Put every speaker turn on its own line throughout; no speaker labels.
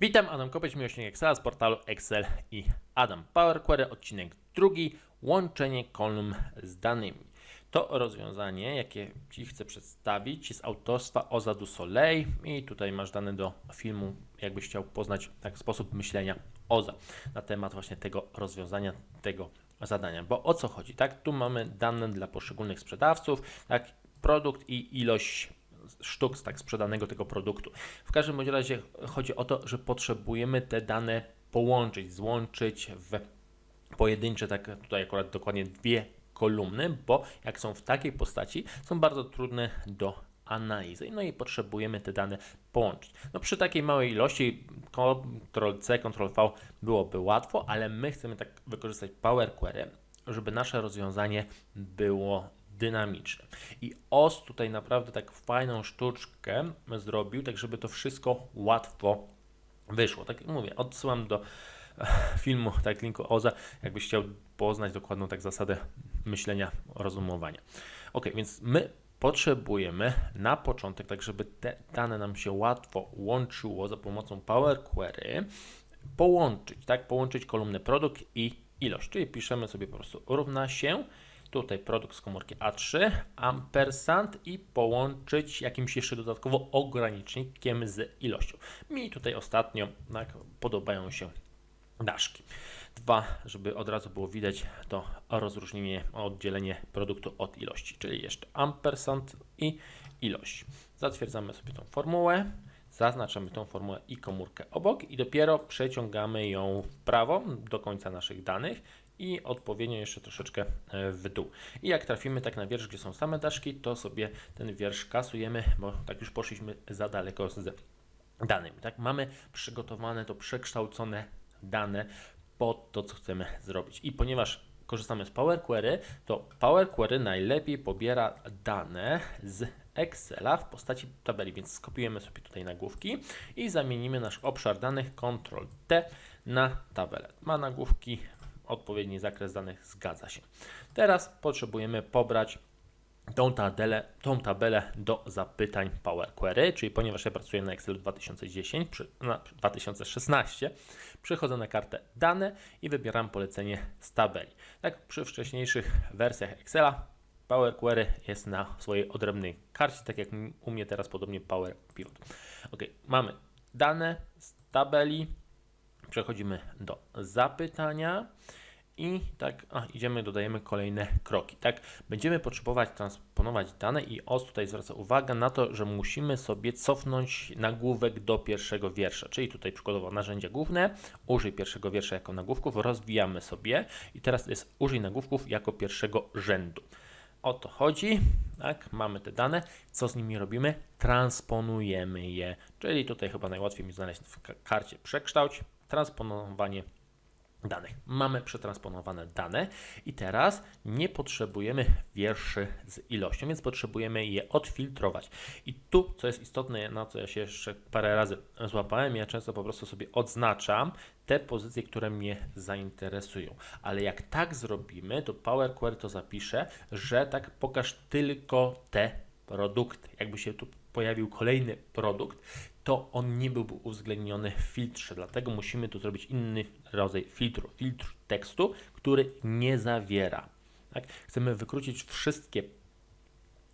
Witam, Adam Kopeć, miłośnik Excela z portalu Excel i Adam. Power Query, odcinek drugi, łączenie kolumn z danymi. To rozwiązanie, jakie Ci chcę przedstawić, jest autorstwa Oza du Soleil i tutaj masz dane do filmu, jakbyś chciał poznać tak sposób myślenia Oza na temat właśnie tego rozwiązania, tego zadania. Bo o co chodzi, tak? Tu mamy dane dla poszczególnych sprzedawców, tak? Produkt i ilość sztuk tak sprzedanego tego produktu. W każdym bądź razie chodzi o to, że potrzebujemy te dane połączyć, złączyć w pojedyncze, tak tutaj akurat dokładnie dwie kolumny, bo jak są w takiej postaci, są bardzo trudne do analizy. No i potrzebujemy te dane połączyć. No przy takiej małej ilości Ctrl-C, Ctrl-V byłoby łatwo, ale my chcemy tak wykorzystać Power Query, żeby nasze rozwiązanie było dynamiczne. I OS tutaj naprawdę tak fajną sztuczkę zrobił, tak żeby to wszystko łatwo wyszło. Tak jak mówię, odsyłam do filmu, tak linku OZA, jakbyś chciał poznać dokładną tak zasadę myślenia, rozumowania. Ok, więc my potrzebujemy na początek, tak żeby te dane nam się łatwo łączyło za pomocą Power Query, połączyć, tak, połączyć kolumnę produkt i ilość, czyli piszemy sobie po prostu równa się tutaj produkt z komórki A3, ampersand i połączyć jakimś jeszcze dodatkowo ogranicznikiem z ilością. Mi tutaj ostatnio tak, podobają się daszki. Dwa, żeby od razu było widać to rozróżnienie, oddzielenie produktu od ilości, czyli jeszcze ampersand i ilość. Zatwierdzamy sobie tą formułę, zaznaczamy tą formułę i komórkę obok i dopiero przeciągamy ją w prawo do końca naszych danych i odpowiednio jeszcze troszeczkę e, w dół. I jak trafimy tak na wiersz, gdzie są same daszki, to sobie ten wiersz kasujemy, bo tak już poszliśmy za daleko z danymi. Tak, mamy przygotowane to przekształcone dane pod to, co chcemy zrobić. I ponieważ korzystamy z Power Query, to Power Query najlepiej pobiera dane z Excela w postaci tabeli, więc skopiujemy sobie tutaj nagłówki i zamienimy nasz obszar danych Ctrl-T na tabelę. Ma nagłówki, odpowiedni zakres danych zgadza się. Teraz potrzebujemy pobrać tą tabelę, tą tabelę do zapytań Power Query, czyli ponieważ ja pracuję na Excelu 2010, przy, na 2016, przechodzę na kartę dane i wybieram polecenie z tabeli. Tak przy wcześniejszych wersjach Excela Power Query jest na swojej odrębnej karcie, tak jak u mnie teraz podobnie Power Pivot. Ok, mamy dane z tabeli, przechodzimy do zapytania i tak a, idziemy, dodajemy kolejne kroki. Tak, będziemy potrzebować transponować dane i OS tutaj zwraca uwagę na to, że musimy sobie cofnąć nagłówek do pierwszego wiersza, czyli tutaj przykładowo narzędzia główne, użyj pierwszego wiersza jako nagłówków, rozwijamy sobie i teraz jest użyj nagłówków jako pierwszego rzędu. O to chodzi, tak, mamy te dane, co z nimi robimy? Transponujemy je, czyli tutaj chyba najłatwiej mi znaleźć w karcie przekształć, transponowanie danych. Mamy przetransponowane dane i teraz nie potrzebujemy wierszy z ilością, więc potrzebujemy je odfiltrować. I tu, co jest istotne, na co ja się jeszcze parę razy złapałem, ja często po prostu sobie odznaczam te pozycje, które mnie zainteresują. Ale jak tak zrobimy, to Power Query to zapisze, że tak pokaż tylko te produkty. Jakby się tu pojawił kolejny produkt, to on nie byłby uwzględniony w filtrze. Dlatego musimy tu zrobić inny rodzaj filtru. Filtr tekstu, który nie zawiera. Tak? Chcemy wykrócić wszystkie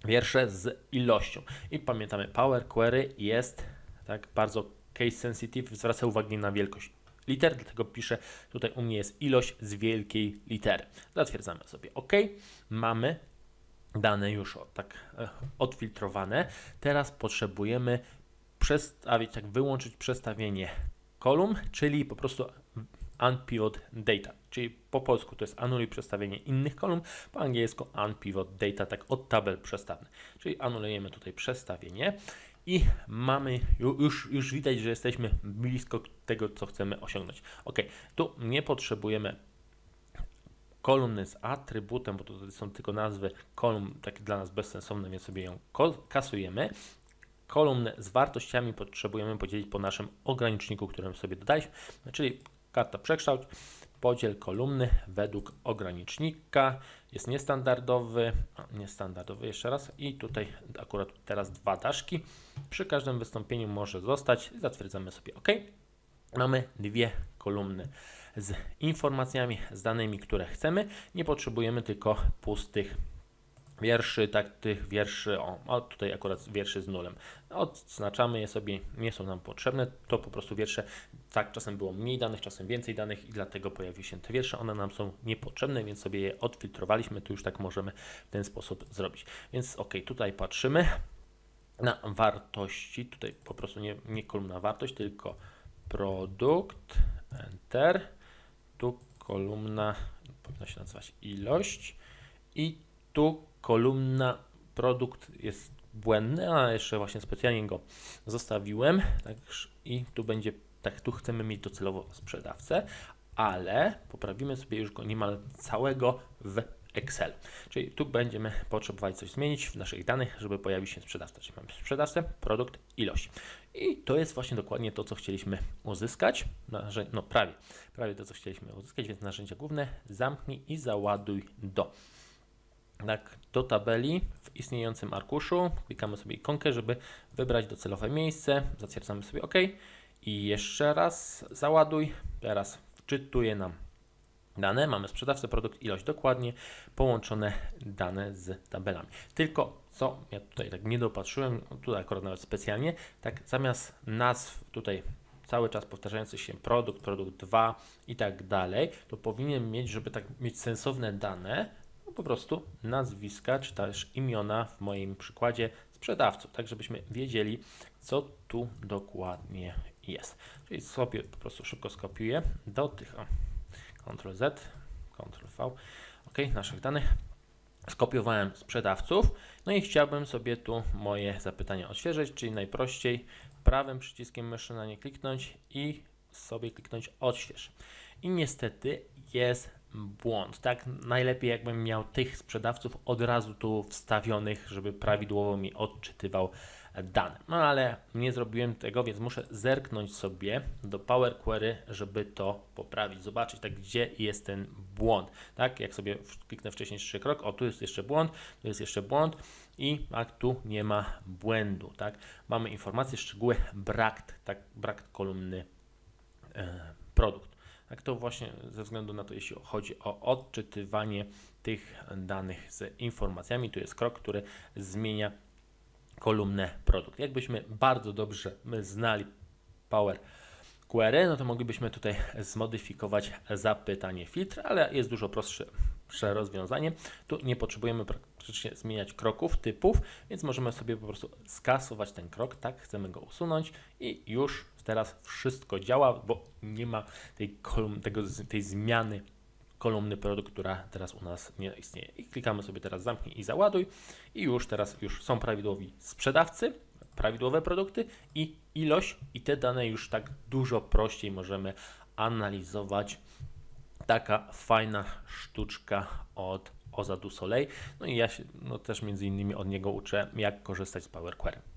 wiersze z ilością. I pamiętamy, Power Query jest tak bardzo case sensitive, zwraca uwagę na wielkość liter, dlatego piszę tutaj u mnie jest ilość z wielkiej litery. Zatwierdzamy sobie OK. Mamy dane już tak e, odfiltrowane. Teraz potrzebujemy przestawić, tak wyłączyć przestawienie kolumn, czyli po prostu unpivot data, czyli po polsku to jest anuluj przestawienie innych kolumn, po angielsku unpivot data, tak od tabel przestawne. Czyli anulujemy tutaj przestawienie i mamy, już, już widać, że jesteśmy blisko tego, co chcemy osiągnąć. Ok, tu nie potrzebujemy kolumny z atrybutem, bo to są tylko nazwy kolumn, takie dla nas bezsensowne, więc sobie ją kasujemy. Kolumny z wartościami potrzebujemy podzielić po naszym ograniczniku, którym sobie dodaliśmy, czyli karta przekształć, podziel kolumny według ogranicznika, jest niestandardowy, niestandardowy jeszcze raz i tutaj akurat teraz dwa daszki, przy każdym wystąpieniu może zostać, zatwierdzamy sobie OK. Mamy dwie kolumny z informacjami, z danymi, które chcemy. Nie potrzebujemy tylko pustych wierszy, tak tych wierszy, o, o tutaj akurat wierszy z nulem. Odznaczamy je sobie, nie są nam potrzebne, to po prostu wiersze, tak czasem było mniej danych, czasem więcej danych i dlatego pojawiły się te wiersze, one nam są niepotrzebne, więc sobie je odfiltrowaliśmy, tu już tak możemy w ten sposób zrobić. Więc ok, tutaj patrzymy na wartości, tutaj po prostu nie, nie kolumna wartość, tylko produkt, enter, tu kolumna, powinna się nazywać ilość i tu kolumna produkt jest błędny, a jeszcze właśnie specjalnie go zostawiłem tak, i tu będzie, tak tu chcemy mieć docelowo sprzedawcę, ale poprawimy sobie już go niemal całego w Excel. Czyli tu będziemy potrzebowali coś zmienić w naszych danych, żeby pojawił się sprzedawca. Czyli mamy sprzedawcę, produkt, ilość. I to jest właśnie dokładnie to, co chcieliśmy uzyskać. No prawie, prawie to, co chcieliśmy uzyskać, więc narzędzia główne zamknij i załaduj do. Tak, do tabeli w istniejącym arkuszu klikamy sobie ikonkę, żeby wybrać docelowe miejsce, zatwierdzamy sobie OK. I jeszcze raz załaduj. Teraz wczytuje nam dane, mamy sprzedawcę, produkt, ilość dokładnie, połączone dane z tabelami. Tylko co? Ja tutaj tak nie dopatrzyłem, tutaj akurat nawet specjalnie, tak zamiast nazw tutaj cały czas powtarzający się produkt, produkt 2 i tak dalej, to powinien mieć, żeby tak mieć sensowne dane, no po prostu nazwiska, czy też imiona w moim przykładzie sprzedawców, tak żebyśmy wiedzieli, co tu dokładnie jest. Czyli sobie po prostu szybko skopiuję do tych, o, Ctrl Z, Ctrl V, ok, naszych danych. Skopiowałem sprzedawców, no i chciałbym sobie tu moje zapytania odświeżyć, czyli najprościej prawym przyciskiem myszy na nie kliknąć i sobie kliknąć odśwież. I niestety jest błąd. Tak, najlepiej jakbym miał tych sprzedawców od razu tu wstawionych, żeby prawidłowo mi odczytywał dane. No ale nie zrobiłem tego, więc muszę zerknąć sobie do Power Query, żeby to poprawić, zobaczyć tak, gdzie jest ten błąd. Tak, jak sobie kliknę wcześniej trzy krok, o tu jest jeszcze błąd, tu jest jeszcze błąd i tak tu nie ma błędu. Tak, mamy informacje, szczegóły, brak, tak, brak kolumny e, produkt. Tak to właśnie ze względu na to, jeśli chodzi o odczytywanie tych danych z informacjami, tu jest krok, który zmienia kolumnę produkt. Jakbyśmy bardzo dobrze znali Power Query, no to moglibyśmy tutaj zmodyfikować zapytanie filtr, ale jest dużo prostsze rozwiązanie. Tu nie potrzebujemy praktycznie zmieniać kroków, typów, więc możemy sobie po prostu skasować ten krok, tak, chcemy go usunąć i już teraz wszystko działa, bo nie ma tej, tego, tej zmiany kolumny produkt, która teraz u nas nie istnieje. I klikamy sobie teraz zamknij i załaduj i już teraz już są prawidłowi sprzedawcy, prawidłowe produkty i ilość i te dane już tak dużo prościej możemy analizować. Taka fajna sztuczka od Ozadu Soleil. No i ja się no też między innymi od niego uczę, jak korzystać z Power Query.